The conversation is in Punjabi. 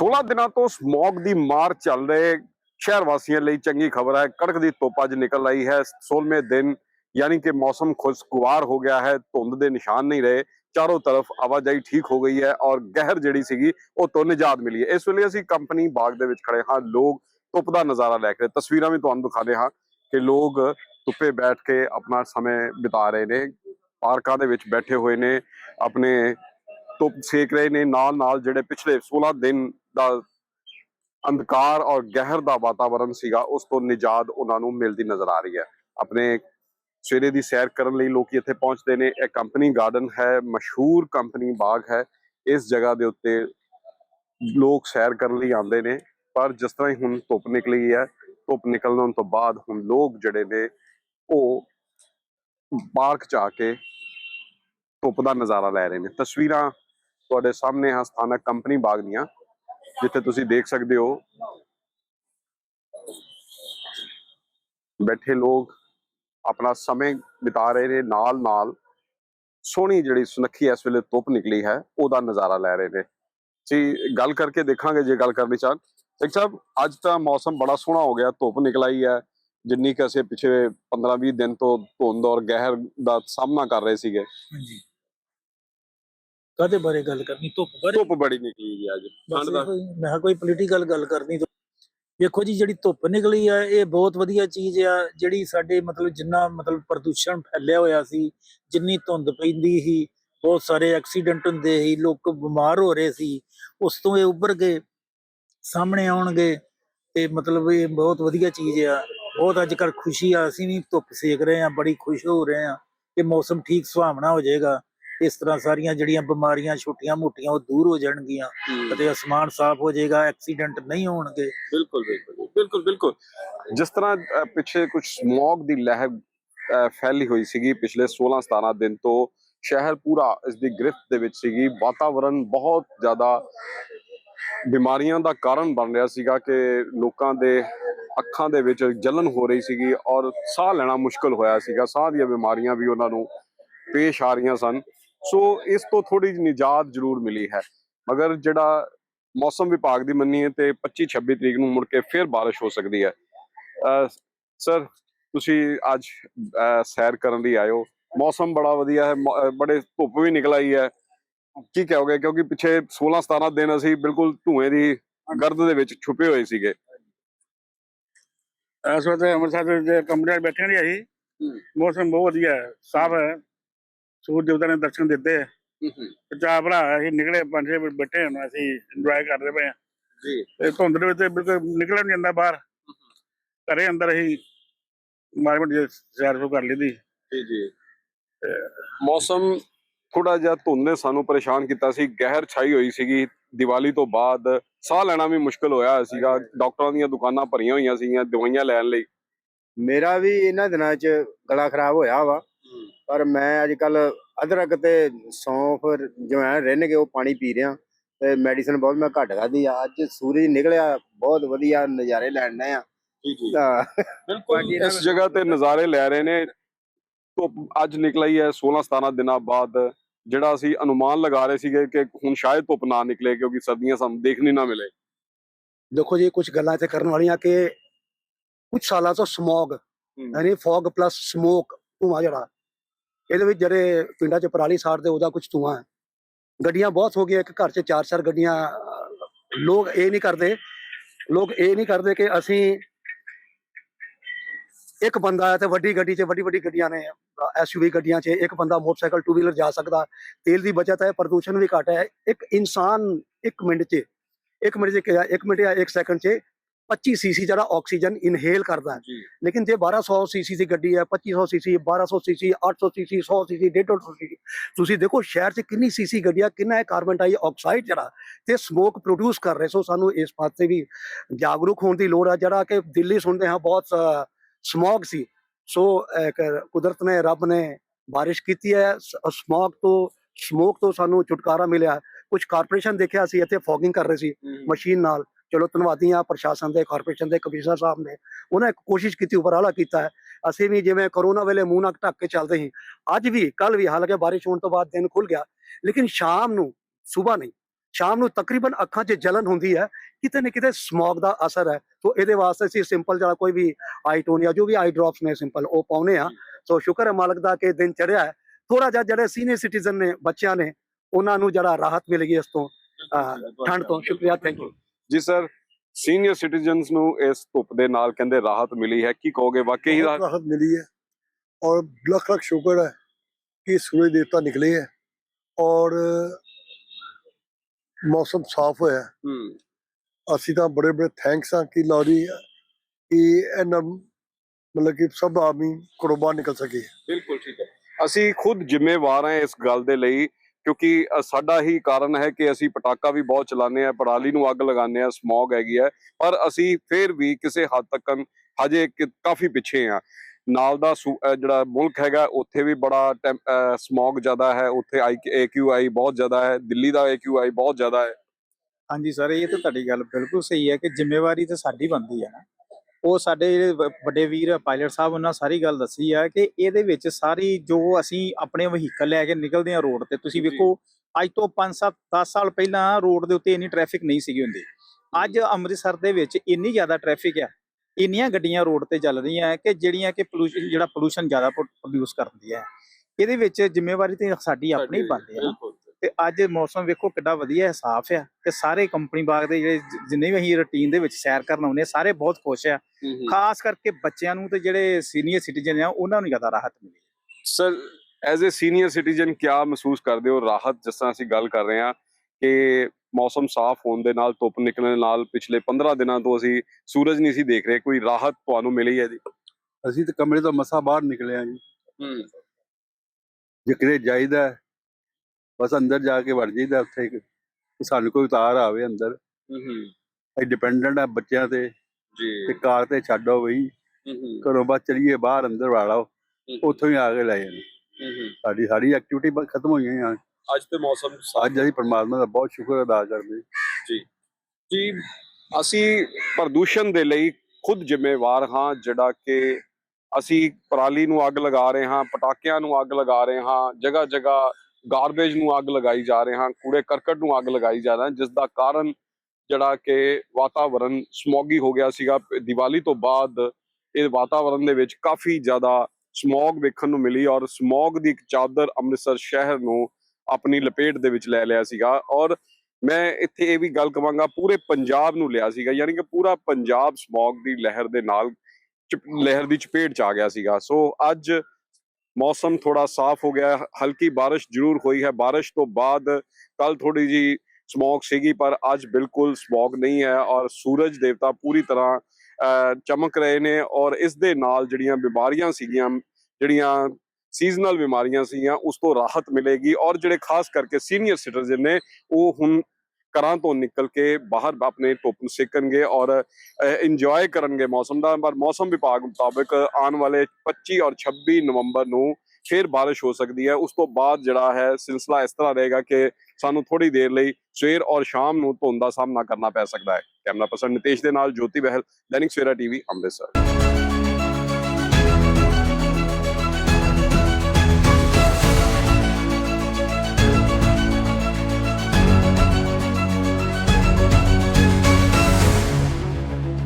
16 ਦਿਨਾਂ ਤੋਂ ਸਮੌਗ ਦੀ ਮਾਰ ਚੱਲ ਰਹੇ ਸ਼ਹਿਰ ਵਾਸੀਆਂ ਲਈ ਚੰਗੀ ਖਬਰ ਹੈ। ਕੜਕ ਦੀ ਧੁੱਪ ਅੱਜ ਨਿਕਲ ਆਈ ਹੈ। 16ਵੇਂ ਦਿਨ ਯਾਨੀ ਕਿ ਮੌਸਮ ਖੁਸ਼ਗਵਾਰ ਹੋ ਗਿਆ ਹੈ। ਧੁੰਦ ਦੇ ਨਿਸ਼ਾਨ ਨਹੀਂ ਰਹੇ। ਚਾਰੋਂ ਤਰਫ ਆਵਾਜਾਈ ਠੀਕ ਹੋ ਗਈ ਹੈ ਔਰ ਗਹਿਰ ਜਿਹੜੀ ਸੀਗੀ ਉਹ ਤੋਂ ਨਿਜਾਤ ਮਿਲੀ ਹੈ। ਇਸ ਵੇਲੇ ਅਸੀਂ ਕੰਪਨੀ ਬਾਗ ਦੇ ਵਿੱਚ ਖੜੇ ਹਾਂ। ਲੋਕ ਧੁੱਪ ਦਾ ਨਜ਼ਾਰਾ ਲੈ ਕੇ ਤਸਵੀਰਾਂ ਵੀ ਤੁਹਾਨੂੰ ਦਿਖਾਉਂਦੇ ਹਾਂ ਕਿ ਲੋਕ ਧੁੱਪੇ ਬੈਠ ਕੇ ਆਪਣਾ ਸਮੇਂ ਬਿਤਾ ਰਹੇ ਨੇ। ਪਾਰਕਾਂ ਦੇ ਵਿੱਚ ਬੈਠੇ ਹੋਏ ਨੇ। ਆਪਣੇ ਧੁੱਪ ਸੇਕ ਰਹੇ ਨੇ। ਨਾਲ ਨਾਲ ਜਿਹੜੇ ਪਿਛਲੇ 16 ਦਿਨ ਦਾ ਅੰਧਕਾਰ ਔਰ ਗਹਿਰ ਦਾ ਵਾਤਾਵਰਣ ਸੀਗਾ, ਉਸ ਤੋਂ ਨਿਜਾਤ ਉਹਨਾਂ ਨੂੰ ਮਿਲਦੀ ਨਜ਼ਰ ਆ ਰਹੀ ਹੈ। ਆਪਣੇ ਸਵੇਰੇ ਦੀ ਸੈਰ ਕਰਨ ਲਈ ਲੋਕੀ ਇੱਥੇ ਪਹੁੰਚਦੇ ਨੇ। ਇਹ ਕੰਪਨੀ ਗਾਰਡਨ ਹੈ, ਮਸ਼ਹੂਰ ਕੰਪਨੀ ਬਾਗ ਹੈ। ਇਸ ਜਗ੍ਹਾ ਦੇ ਉੱਤੇ ਲੋਕ ਸੈਰ ਕਰਨ ਲਈ ਆਉਂਦੇ ਨੇ। ਪਰ ਜਿਸ ਤਰ੍ਹਾਂ ਹੀ ਹੁਣ ਧੁੱਪ ਨਿਕਲੀ ਹੈ, ਧੁੱਪ ਨਿਕਲਣ ਤੋਂ ਬਾਅਦ ਹੁਣ ਲੋਕ ਜਿਹੜੇ ਨੇ, ਉਹ ਪਾਰਕ ਚ ਆ ਕੇ ਧੁੱਪ ਦਾ ਨਜ਼ਾਰਾ ਲੈ ਰਹੇ ਨੇ। ਤਸਵੀਰਾਂ ਤੁਹਾਡੇ ਸਾਹਮਣੇ ਆ ਸਥਾਨਕ ਕੰਪਨੀ ਬਾਗ ਦੀਆਂ। ਜਿੱਥੇ ਤੁਸੀਂ ਦੇਖ ਸਕਦੇ ਹੋ। ਬੈਠੇ ਲੋਕ ਆਪਣਾ ਸਮੇਂ ਬਿਤਾ ਰਹੇ ਨੇ ਨਾਲ ਨਾਲ। ਸੋਹਣੀ ਜਿਹੜੀ ਸੁਨੱਖੀ ਇਸ ਵੇਲੇ ਧੁੱਪ ਨਿਕਲੀ ਹੈ, ਉਹਦਾ ਨਜ਼ਾਰਾ ਲੈ ਰਹੇ ਨੇ। ਜੀ, ਗੱਲ ਕਰਕੇ ਦੇਖਾਂਗੇ ਜੇ ਗੱਲ ਕਰਨੀ ਚਾਹ ਇੱਕ ਸਾਹਿਬ, ਅੱਜ ਤਾਂ ਮੌਸਮ ਬੜਾ ਸੋਹਣਾ ਹੋ ਗਿਆ, ਧੁੱਪ ਨਿਕਲ ਆਈ ਹੈ। ਜਿੰਨੀ ਕਿ ਅਸੀਂ ਪਿਛਲੇ 15-20 ਦਿਨ ਤੋਂ ਧੁੰਦ ਔਰ ਗਹਿਰ ਦਾ ਸਾਹਮਣਾ ਕਰ ਰਹੇ ਸੀਗੇ। ਹਾਂਜੀ। ਕਾਦੇ ਬਾਰੇ ਗੱਲ ਕਰਨੀ? ਧੁੱਪ ਬਾਰੇ? ਧੁੱਪ ਬੜੀ ਨਿਕਲੀ ਜੀ ਅੱਜ। ਠੰਡ ਦਾ ਮੈਂ ਕਿਹਾ ਕੋਈ ਪੋਲੀਟੀਕਲ ਗੱਲ ਕਰਨੀ ਤਾਂ। ਵੇਖੋ ਜੀ ਜਿਹੜੀ ਧੁੱਪ ਨਿਕਲੀ ਆ ਇਹ ਬਹੁਤ ਵਧੀਆ ਚੀਜ਼ ਆ ਜਿਹੜੀ ਸਾਡੇ ਮਤਲਬ ਜਿੰਨਾ ਮਤਲਬ ਪ੍ਰਦੂਸ਼ਣ ਫੈਲਿਆ ਹੋਇਆ ਸੀ ਜਿੰਨੀ ਧੁੰਦ ਪੈਂਦੀ ਸੀ ਬਹੁਤ ਸਾਰੇ ਐਕਸੀਡੈਂਟ ਹੁੰਦੇ ਸੀ ਲੋਕ ਬਿਮਾਰ ਹੋ ਰਹੇ ਸੀ ਉਸ ਤੋਂ ਇਹ ਉੱਭਰ ਕੇ ਸਾਹਮਣੇ ਆਉਣਗੇ ਤੇ ਮਤਲਬ ਇਹ ਬਹੁਤ ਵਧੀਆ ਚੀਜ਼ ਆ। ਬਹੁਤ ਅੱਜ ਕੱਲ੍ਹ ਖੁਸ਼ੀ ਆ ਅਸੀਂ ਵੀ ਧੁੱਪ ਸੇਕ ਰਹੇ ਆ ਬੜੀ ਖੁਸ਼ ਹੋ ਰਹੇ ਆ ਕਿ ਮੌਸਮ ਠੀਕ ਸੁਹਾਵਣਾ ਹੋ ਜਾਏਗਾ। ਇਸ ਤਰ੍ਹਾਂ ਸਾਰੀਆਂ ਜਿਹੜੀਆਂ ਬਿਮਾਰੀਆਂ ਛੋਟੀਆਂ ਮੋਟੀਆਂ ਉਹ ਦੂਰ ਹੋ ਜਾਣਗੀਆਂ ਅਤੇ ਅਸਮਾਨ ਸਾਫ਼ ਹੋ ਜਾਏਗਾ ਐਕਸੀਡੈਂਟ ਨਹੀਂ ਹੋਣਗੇ। ਬਿਲਕੁਲ ਬਿਲਕੁਲ ਬਿਲਕੁਲ ਬਿਲਕੁਲ। ਜਿਸ ਤਰ੍ਹਾਂ ਪਿੱਛੇ ਕੁਝ ਸਮੌਗ ਦੀ ਲਹਿਰ ਫੈਲੀ ਹੋਈ ਸੀਗੀ ਪਿਛਲੇ 16 17 ਦਿਨ ਤੋਂ ਸ਼ਹਿਰ ਪੂਰਾ ਇਸ ਦੀ ਗ੍ਰਿਫਤ ਦੇ ਵਿੱਚ ਸੀਗੀ। ਵਾਤਾਵਰਣ ਬਹੁਤ ਜ਼ਿਆਦਾ ਬਿਮਾਰੀਆਂ ਦਾ ਕਾਰਨ ਬਣ ਰਿਹਾ ਸੀਗਾ ਕਿ ਲੋਕਾਂ ਦੇ ਅੱਖਾਂ ਦੇ ਵਿੱਚ ਜਲਨ ਹੋ ਰਹੀ ਸੀਗੀ ਔਰ ਸਾਹ ਲੈਣਾ ਮੁਸ਼ਕਲ ਹੋਇਆ ਸੀਗਾ। ਸਾਹ ਦੀਆਂ ਬਿਮਾਰੀਆਂ ਵੀ ਉਹਨਾਂ ਨੂੰ ਪੇਸ਼ ਆ ਰਹੀਆਂ ਸਨ। ਸੋ ਇਸ ਤੋਂ ਥੋੜੀ ਜਿਹੀ ਨਿਜਾਤ ਜ਼ਰੂਰ ਮਿਲੀ ਹੈ। ਮਗਰ ਜਿਹੜਾ ਮੌਸਮ ਵਿਭਾਗ ਦੀ ਮੰਨੀਏ ਤੇ 25 26 ਤਰੀਕ ਨੂੰ ਮੁੜ ਕੇ ਫਿਰ ਬਾਰਿਸ਼ ਹੋ ਸਕਦੀ ਹੈ। ਸਰ ਤੁਸੀਂ ਅੱਜ ਸੈਰ ਕਰਨ ਲਈ ਆਇਓ। ਮੌਸਮ ਬੜਾ ਵਧੀਆ ਹੈ ਬੜੇ ਧੁੱਪ ਵੀ ਨਿਕਲ ਆਈ ਹੈ। ਕੀ ਕਹੋਗੇ? ਕਿਉਂਕਿ ਪਿੱਛੇ 16 17 ਦਿਨ ਅਸੀਂ ਬਿਲਕੁਲ ਧੂਏ ਦੀ ਗਰਦ ਦੇ ਵਿੱਚ ਛੁਪੇ ਹੋਏ ਸੀਗੇ। ਇਸ ਵਕਤ ਅੰਮ੍ਰਿਤਸਰ ਦੇ ਵਿੱਚ ਬੈਠੇ ਨੇ ਅਸੀਂ। ਮੌਸਮ ਬਹੁਤ ਵਧੀਆ ਹੈ ਸਾਫ਼ ਹੈ। ਸੂਰਜ ਦੇਵਤਾ ਨੇ ਦਰਸ਼ਨ ਦਿੱਤੇ ਤੇ ਚਾਰ ਭਰਾ ਅਸੀਂ ਨਿਕਲੇ ਪੰਜ ਛੇ ਬੈਠੇ ਹਾਂ ਅਸੀਂ ਇੰਜੋਏ ਕਰਦੇ ਪਏ ਹਾਂ ਜੀ। ਤੇ ਧੁੰਦ ਦੇ ਵਿੱਚ ਤੇ ਬਿਲਕੁਲ ਨਿਕਲਿਆ ਨਹੀਂ ਜਾਂਦਾ ਬਾਹਰ। ਘਰੇ ਅੰਦਰ ਅਸੀਂ ਮਾਰਕੀਟ ਜੇ ਸੈਰ ਸੁਰ ਕਰ ਲਈਦੀ ਜੀ ਜੀ। ਮੌਸਮ ਥੋੜਾ ਜਿਹਾ ਧੁੰਦ ਨੇ ਸਾਨੂੰ ਪਰੇਸ਼ਾਨ ਕੀਤਾ ਸੀ। ਗਹਿਰ ਛਾਈ ਹੋਈ ਸੀਗੀ। ਦੀਵਾਲੀ ਤੋਂ ਬਾਅਦ ਸਾਹ ਲੈਣਾ ਵੀ ਮੁਸ਼ਕਲ ਹੋਇਆ ਹੋਇਆ ਸੀਗਾ। ਡਾਕਟਰਾਂ ਦੀਆਂ ਦੁਕਾਨਾਂ ਭਰੀਆਂ ਹੋਈਆਂ ਸੀਗੀਆਂ ਦਵਾਈਆਂ ਲੈਣ ਲਈ। ਮੇਰਾ ਵੀ ਇਹਨਾਂ ਦਿਨਾਂ 'ਚ ਗਲਾ ਖਰਾਬ ਹੋਇਆ ਵਾ। ਪਰ ਮੈਂ ਅੱਜ ਕੱਲ ਅਦਰਕ ਤੇ ਸੌਂਫ ਜਵੈਣ ਰਿੰਨ ਕੇ ਉਹ ਪਾਣੀ ਪੀ ਰਿਹਾ ਤੇ ਮੈਡੀਸਨ ਬਹੁਤ ਮੈਂ ਘੱਟ ਖਾਧੀ ਆ। ਅੱਜ ਸੂਰਜ ਨਿਕਲਿਆ ਬਹੁਤ ਵਧੀਆ ਨਜ਼ਾਰੇ ਲੈਣ ਡਏ ਆ। ਜੀ ਜੀ। ਤਾਂ ਬਿਲਕੁਲ। ਇਸ ਜਗ੍ਹਾ ਤੇ ਨਜ਼ਾਰੇ ਲੈ ਰਹੇ ਨੇ। ਧੁੱਪ ਅੱਜ ਨਿਕਲ ਹੈ 16 17 ਦਿਨਾਂ ਬਾਅਦ। ਜਿਹੜਾ ਅਸੀਂ ਅਨੁਮਾਨ ਲਗਾ ਰਹੇ ਸੀਗੇ ਕਿ ਹੁਣ ਸ਼ਾਇਦ ਧੁੱਪ ਨਾ ਨਿਕਲੇ ਕਿਉਂਕਿ ਸਰਦੀਆਂ ਸਾਨੂੰ ਦੇਖਣੀ ਨਾ ਮਿਲੇ। ਦੇਖੋ ਜੀ ਕੁਝ ਗੱਲਾਂ ਇੱਥੇ ਕਰਨ ਵਾਲੀਆਂ ਕਿ ਕੁਝ ਸਾਲਾਂ ਤੋਂ ਸਮੌਗ ਯਾਨੀ ਫੌਗ ਪਲੱਸ ਸਮੋਕ ਧੂੰਆਂ ਜਿਹੜਾ। ਇਹਦੇ ਵਿੱਚ ਜਿਹੜੇ ਪਿੰਡਾਂ 'ਚ ਪਰਾਲੀ ਸਾੜਦੇ, ਉਹਦਾ ਕੁਝ ਧੂੰਆਂ ਹੈ। ਗੱਡੀਆਂ ਬਹੁਤ ਹੋ ਗਈਆਂ, ਇੱਕ ਘਰ 'ਚ ਚਾਰ ਚਾਰ ਗੱਡੀਆਂ ਲੋਕ ਇਹ ਨਹੀਂ ਕਰਦੇ, ਲੋਕ ਇਹ ਨਹੀਂ ਕਰਦੇ ਕਿ ਅਸੀਂ ਇੱਕ ਬੰਦਾ ਹੈ ਤੇ ਵੱਡੀ ਗੱਡੀ 'ਚ ਵੱਡੀ ਵੱਡੀ ਗੱਡੀਆਂ ਨੇ ਐਸਯੂਵੀ ਗੱਡੀਆਂ 'ਚ, ਇੱਕ ਬੰਦਾ ਮੋਟਰਸਾਈਕਲ ਟੂ ਵੀਲਰ ਜਾ ਸਕਦਾ, ਤੇਲ ਦੀ ਬਚਤ ਹੈ, ਪ੍ਰਦੂਸ਼ਣ ਵੀ ਘੱਟ ਹੈ। ਇੱਕ ਇਨਸਾਨ ਇੱਕ ਮਿੰਟ 'ਚ, ਇੱਕ ਮਿੰਟ 'ਚ ਕਿਹਾ ਇੱਕ ਮਿੰਟ ਜਾਂ ਇੱਕ ਸੈਕਿੰਡ 'ਚ 25 ਸੀਸੀ ਜਿਹੜਾ ਆਕਸੀਜਨ ਇਨਹੇਲ ਕਰਦਾ ਹੈ ਲੇਕਿਨ ਜੇ 1200 ਸੀਸੀ ਦੀ ਗੱਡੀ ਹੈ 2500 ਸੀਸੀ 1200 ਸੀਸੀ 800 ਸੀਸੀ 100 ਸੀਸੀ 150 ਸੀਸੀ ਤੁਸੀਂ ਦੇਖੋ ਸ਼ਹਿਰ 'ਚ ਕਿੰਨੀ ਸੀਸੀ ਗੱਡੀਆਂ ਕਿੰਨਾ ਹੈ ਕਾਰਬਨ ਡਾਈਆਕਸਾਈਡ ਜਿਹੜਾ ਤੇ ਸਮੋਕ ਪ੍ਰੋਡਿਊਸ ਕਰ ਰਹੇ ਸੋ ਸਾਨੂੰ ਇਸ ਪਾਸੇ ਵੀ ਜਾਗਰੂਕ ਹੋਣ ਦੀ ਲੋੜ ਹੈ ਜਿਹੜਾ ਕਿ ਦਿੱਲੀ ਸੁਣਦੇ ਹਾਂ ਬਹੁਤ ਸਮੋਗ ਸੀ ਸੋ ਕੁਦਰਤ ਨੇ ਰੱਬ ਨੇ ਬਾਰਿਸ਼ ਕੀਤੀ ਹੈ ਸਮੋਗ ਤੋਂ ਸਮੋਕ ਤੋਂ ਸਾਨੂੰ ਛੁਟਕਾਰਾ ਮਿਲਿਆ ਕੁਝ ਕਾਰਪੋਰੇਸ਼ਨ ਦੇਖਿਆ ਸੀ ਇੱਥੇ ਫੌਗਿੰਗ ਕਰ ਰਹੇ ਸੀ ਮਸ਼ੀਨ ਨਾਲ ਚਲੋ ਧੰਨਵਾਦੀ ਹਾਂ ਪ੍ਰਸ਼ਾਸਨ ਦੇ ਕਾਰਪੋਰੇਸ਼ਨ ਦੇ, ਕਮਿਸ਼ਨਰ ਸਾਹਿਬ ਨੇ, ਉਹਨਾਂ ਇੱਕ ਕੋਸ਼ਿਸ਼ ਕੀਤੀ, ਉਪਰਾਲਾ ਕੀਤਾ ਹੈ। ਅਸੀਂ ਵੀ ਜਿਵੇਂ ਕਰੋਨਾ ਵੇਲੇ ਮੂੰਹ ਨੱਕ ਢੱਕ ਕੇ ਚੱਲਦੇ ਸੀ, ਅੱਜ ਵੀ ਕੱਲ ਵੀ, ਹਾਲਾਂਕਿ ਬਾਰਿਸ਼ ਹੋਣ ਤੋਂ ਬਾਅਦ ਦਿਨ ਖੁੱਲ ਗਿਆ, ਲੇਕਿਨ ਸ਼ਾਮ ਨੂੰ, ਸਵੇਰ ਨਹੀਂ, ਸ਼ਾਮ ਨੂੰ ਤਕਰੀਬਨ ਅੱਖਾਂ 'ਚ ਜਲਨ ਹੁੰਦੀ ਹੈ, ਕਿਤੇ ਨਾ ਕਿਤੇ ਸਮੌਗ ਦਾ ਅਸਰ ਹੈ। ਸੋ ਇਹਦੇ ਵਾਸਤੇ ਅਸੀਂ ਸਿੰਪਲ ਜਿਹੜਾ ਕੋਈ ਵੀ ਆਈਟੋਨ ਜਾਂ ਜੋ ਵੀ ਆਈ ਡ੍ਰੌਪਸ ਨੇ ਸਿੰਪਲ ਉਹ ਪਾਉਨੇ ਆ ਸੋ ਸ਼ੁਕਰ ਹੈ ਮਾਲਕ ਦਾ ਕਿ ਦਿਨ ਚੜਿਆ ਹੈ। ਥੋੜਾ ਜਿਹਾ ਜਿਹੜੇ ਸੀਨੀਅਰ ਸਿਟੀਜ਼ਨ ਨੇ, ਬੱਚਿਆਂ ਨੇ, ਉਹਨਾਂ ਨੂੰ ਜਿਹੜਾ ਰਾਹਤ ਮਿਲ ਗਈ ਇਸ ਤੋਂ ਠੰਡ ਤੋਂ, ਸ਼ੁਕਰੀਆ ਥੈਂਕ ਯੂ ਜੀ ਸਰ ਸੀਨੀਅਰ ਸਿਟੀਜ਼ਨਸ ਨੂੰ ਇਸ ਧੁੱਪ ਦੇ ਨਾਲ ਕਹਿੰਦੇ ਰਾਹਤ ਮਿਲੀ ਹੈ ਕੀ ਕਹੋਗੇ ਵਾਕਈ ਹੀ बहुत राहत मिली है और लख लख शुक्र है कि सूरज देवता निकले हैं और मौसम साफ होया ਹੂੰ ਅਸੀਂ ਤਾਂ ਬੜੇ ਬੜੇ ਥੈਂਕਸ ਆ ਕਿ ਲਓ ਜੀ ਕਿ ਇਹਨਾਂ ਮਤਲਬ ਕਿ ਸਭ ਆਦਮੀ ਕਰੋਬਾਰ ਨਿਕਲ ਸਕੇ ਬਿਲਕੁਲ ਠੀਕ ਹੈ ਅਸੀਂ ਖੁਦ ਜ਼ਿੰਮੇਵਾਰ ਹਾਂ ਇਸ ਗੱਲ ਦੇ ਲਈ ਕਿਉਂਕਿ ਸਾਡਾ ਹੀ ਕਾਰਨ ਹੈ ਕਿ ਅਸੀਂ ਪਟਾਕਾ ਵੀ ਬਹੁਤ ਚਲਾਉਂਦੇ ਆ ਪਰਾਲੀ ਨੂੰ ਅੱਗ ਲਗਾਉਂਦੇ ਆ ਸਮੌਗ ਹੈਗੀ ਹੈ, ਪਰ ਅਸੀਂ ਫਿਰ ਵੀ ਕਿਸੇ ਹੱਦ ਤੱਕ ਹਜੇ ਕਾਫੀ ਪਿੱਛੇ ਆ ਨਾਲ ਦਾ ਸੂ- ਜਿਹੜਾ ਮੁਲਕ ਹੈਗਾ, ਉੱਥੇ ਵੀ ਬੜਾ ਸਮੌਗ ਜ਼ਿਆਦਾ ਹੈ, ਉੱਥੇ AQI ਬਹੁਤ ਜ਼ਿਆਦਾ ਹੈ, ਦਿੱਲੀ ਦਾ AQI ਬਹੁਤ ਜ਼ਿਆਦਾ ਹੈ। ਹਾਂਜੀ ਸਰ ਇਹ ਤਾਂ ਤੁਹਾਡੀ ਗੱਲ ਬਿਲਕੁਲ ਸਹੀ ਹੈ ਕਿ ਜ਼ਿੰਮੇਵਾਰੀ ਤਾਂ ਸਾਡੀ ਬਣਦੀ ਹੈ ਨਾ। ਉਹ ਸਾਡੇ ਜਿਹੜੇ ਵੱਡੇ ਵੀਰ ਪਾਇਲਟ ਸਾਹਿਬ ਉਹਨਾਂ ਸਾਰੀ ਗੱਲ ਦੱਸੀ ਆ ਕਿ ਇਹਦੇ ਵਿੱਚ ਸਾਰੀ ਜੋ ਅਸੀਂ ਆਪਣੇ ਵਹੀਕਲ ਲੈ ਕੇ ਨਿਕਲਦੇ ਆ ਰੋਡ ਤੇ ਤੁਸੀਂ। ਵੇਖੋ ਅੱਜ ਤੋਂ 5-7 10 ਸਾਲ ਪਹਿਲਾਂ ਰੋਡ ਦੇ ਉੱਤੇ ਇੰਨੀ ਟ੍ਰੈਫਿਕ ਨਹੀਂ ਸੀਗੀ ਹੁੰਦੀ। ਅੱਜ ਅੰਮ੍ਰਿਤਸਰ ਦੇ ਵਿੱਚ ਇੰਨੀ ਜ਼ਿਆਦਾ ਟ੍ਰੈਫਿਕ ਆ ਇੰਨੀਆਂ ਗੱਡੀਆਂ ਰੋਡ ਤੇ ਚੱਲ ਰਹੀਆਂ ਕਿ ਜਿਹੜੀਆਂ ਕਿ ਪੋਲੂਸ਼ਨ ਜਿਹੜਾ ਪੋਲੂਸ਼ਨ ਜ਼ਿਆਦਾ ਪ੍ਰੋਡਿਊਸ ਕਰਦੀ ਹੈ ਇਹਦੇ ਵਿੱਚ ਜ਼ਿੰਮੇਵਾਰੀ ਤੇ ਸਾਡੀ ਆਪਣੀ ਬਣਦੀ ਹੈ ਤੇ ਅੱਜ ਮੌਸਮ ਵੇਖੋ ਕਿੱਡਾ ਵਧੀਆ ਹੈ ਸਾਫ਼ ਆ ਤੇ ਸਾਰੇ ਕੰਪਨੀ ਬਾਗ ਦੇ ਜਿਹੜੇ ਜਿੰਨੇ ਵੀ ਅਸੀਂ ਰੁਟੀਨ ਦੇ ਵਿੱਚ ਸੈਰ ਕਰਨ ਆਉਂਦੇ ਆ ਸਾਰੇ ਬਹੁਤ ਖੁਸ਼ ਆ। ਖਾਸ ਕਰਕੇ ਬੱਚਿਆਂ ਨੂੰ ਤੇ ਜਿਹੜੇ ਸੀਨੀਅਰ ਸਿਟੀਜ਼ਨ ਆ ਉਹਨਾਂ ਨੂੰ ਜ਼ਿਆਦਾ ਰਾਹਤ ਮਿਲੀ। Sir as a senior citizen ਕਿਆ ਮਹਿਸੂਸ ਕਰਦੇ ਹੋ? ਰਾਹਤ ਜਿਸ ਤਰ੍ਹਾਂ ਅਸੀਂ ਗੱਲ ਕਰ ਰਹੇ ਹਾਂ ਕਿ ਮੌਸਮ ਸਾਫ਼ ਹੋਣ ਦੇ ਨਾਲ ਧੁੱਪ ਨਿਕਲਣ ਨਾਲ ਪਿਛਲੇ 15 ਦਿਨਾਂ ਤੋਂ ਅਸੀਂ ਸੂਰਜ ਨਹੀਂ ਸੀ ਦੇਖ ਰਹੇ। ਕੋਈ ਰਾਹਤ ਤੁਹਾਨੂੰ ਮਿਲੀ ਹੈ ਜੀ? ਅਸੀਂ ਤਾਂ ਕਮਰੇ ਤੋਂ ਮਸਾ ਬਾਹਰ ਨਿਕਲੇ ਆ ਜੀ। ਜੇ ਕਿਤੇ ਜਾਈਦਾ ਹੈ, ਬਸ ਅੰਦਰ ਜਾ ਕੇ ਵੜ ਜਾਈਦਾ ਉੱਥੇ ਕਿ ਸਾਨੂੰ ਕੋਈ ਉਤਾਰ ਆਵੇ ਅੰਦਰ। ਅਸੀਂ ਡਿਪੈਂਡੈਂਟ ਆ ਬੱਚਿਆਂ ਤੇ। ਜੀ। ਤੇ ਕਾਰ ਤੇ ਛੱਡੋ ਬਈ। ਘਰੋਂ ਬਸ ਚਲੀਏ ਬਾਹਰ ਅੰਦਰ ਵਾੜਾਓ ਉੱਥੋਂ ਹੀ ਆ ਕੇ ਲੈ ਜਾਣ। ਸਾਡੀ ਸਾਰੀ ਐਕਟੀਵਿਟੀ ਖਤਮ ਹੋਈਆਂ ਆ। ਅੱਜ ਤੇ ਮੌਸਮ ਅੱਜ ਅਸੀਂ ਪਰਮਾਤਮਾ ਦਾ ਬਹੁਤ ਸ਼ੁਕਰ ਅਦਾ ਕਰਦੇ ਜੀ। ਅਸੀਂ ਪ੍ਰਦੂਸ਼ਣ ਦੇ ਲਈ ਖੁਦ ਜ਼ਿੰਮੇਵਾਰ ਹਾਂ ਜਿਹੜਾ ਕਿ ਅਸੀਂ ਪਰਾਲੀ ਨੂੰ ਅੱਗ ਲਗਾ ਰਹੇ ਹਾਂ ਪਟਾਕਿਆਂ ਨੂੰ ਅੱਗ ਲਗਾ ਰਹੇ ਹਾਂ ਜਗ੍ਹਾ ਜਗ੍ਹਾ ਗਾਰਬੇਜ ਨੂੰ ਅੱਗ ਲਗਾਈ ਜਾ ਰਹੇ ਹਾਂ ਕੂੜੇ ਕਰਕਟ ਨੂੰ ਅੱਗ ਲਗਾਈ ਜਾ ਰਹੀ ਹੈ ਜਿਸ ਦਾ ਕਾਰਨ ਜਿਹੜਾ ਕਿ ਵਾਤਾਵਰਨ ਸਮੋਗੀ ਹੋ ਗਿਆ ਸੀਗਾ। ਦੀਵਾਲੀ ਤੋਂ ਬਾਅਦ ਇਹ ਵਾਤਾਵਰਣ ਦੇ ਵਿੱਚ ਕਾਫੀ ਜ਼ਿਆਦਾ ਸਮੋਗ ਵੇਖਣ ਨੂੰ ਮਿਲੀ ਔਰ ਸਮੋਗ ਦੀ ਇੱਕ ਚਾਦਰ ਅੰਮ੍ਰਿਤਸਰ ਸ਼ਹਿਰ ਨੂੰ ਆਪਣੀ ਲਪੇਟ ਦੇ ਵਿੱਚ ਲੈ ਲਿਆ ਸੀਗਾ। ਔਰ ਮੈਂ ਇੱਥੇ ਇਹ ਵੀ ਗੱਲ ਕਵਾਂਗਾ, ਪੂਰੇ ਪੰਜਾਬ ਨੂੰ ਲਿਆ ਸੀਗਾ, ਯਾਨੀ ਕਿ ਪੂਰਾ ਪੰਜਾਬ ਸਮੋਗ ਦੀ ਲਹਿਰ ਦੇ ਨਾਲ ਚਪ- ਲਹਿਰ ਦੀ ਚਪੇਟ ਚ ਆ ਗਿਆ ਸੀਗਾ। ਸੋ ਅੱਜ ਮੌਸਮ ਥੋੜਾ ਸਾਫ਼ ਹੋ ਗਿਆ, ਹਲਕੀ ਬਾਰਿਸ਼ ਜ਼ਰੂਰ ਹੋਈ ਹੈ। ਬਾਰਿਸ਼ ਤੋਂ ਬਾਅਦ ਕੱਲ ਥੋੜੀ ਜੀ ਸਮੋਗ ਸੀਗੀ, ਪਰ ਅੱਜ ਬਿਲਕੁਲ ਸਮੋਗ ਨਹੀਂ ਹੈ ਔਰ ਸੂਰਜ ਦੇਵਤਾ ਪੂਰੀ ਤਰ੍ਹਾਂ ਚਮਕ ਰਹੇ ਨੇ ਔਰ ਇਸ ਦੇ ਨਾਲ ਜਿਹੜੀਆਂ ਬਿਮਾਰੀਆਂ ਸੀਗੀਆਂ, ਜਿਹੜੀਆਂ ਸੀਜ਼ਨਲ ਬਿਮਾਰੀਆਂ ਸੀਗੀਆਂ, ਉਸ ਤੋਂ ਰਾਹਤ ਮਿਲੇਗੀ ਔਰ ਜਿਹੜੇ ਖਾਸ ਕਰਕੇ ਸੀਨੀਅਰ ਸਿਟੀਜ਼ਨ ਨੇ, ਉਹ ਹੁਣ ਘਰਾਂ ਤੋਂ ਨਿਕਲ ਕੇ ਬਾਹਰ ਆਪਣੇ ਧੁੱਪ ਨੂੰ ਸੇਕਣਗੇ ਔਰ ਇੰਜੋਏ ਕਰਨਗੇ ਮੌਸਮ ਦਾ, ਪਰ ਮੌਸਮ ਵਿਭਾਗ ਮੁਤਾਬਕ ਆਉਣ ਵਾਲੇ 25 ਔਰ 26 ਨਵੰਬਰ ਨੂੰ ਫਿਰ ਬਾਰਿਸ਼ ਹੋ ਸਕਦੀ ਹੈ। ਉਸ ਤੋਂ ਬਾਅਦ ਜਿਹੜਾ ਹੈ ਸਿਲਸਿਲਾ ਇਸ ਤਰ੍ਹਾਂ ਰਹੇਗਾ ਕਿ ਸਾਨੂੰ ਥੋੜੀ ਦੇਰ ਲਈ ਸਵੇਰ ਔਰ ਸ਼ਾਮ ਨੂੰ ਧੁੰਦ ਦਾ ਸਾਹਮਣਾ ਕਰਨਾ ਪੈ ਸਕਦਾ ਹੈ। ਕੈਮਰਾ ਪਰਸਨ ਨਿਤੇਸ਼ ਦੇ ਨਾਲ ਜੋਤੀ ਬਹਿਲ, ਦੈਨਿਕ ਸਵੇਰਾ ਟੀਵੀ ਅੰਮ੍ਰਿਤਸਰ।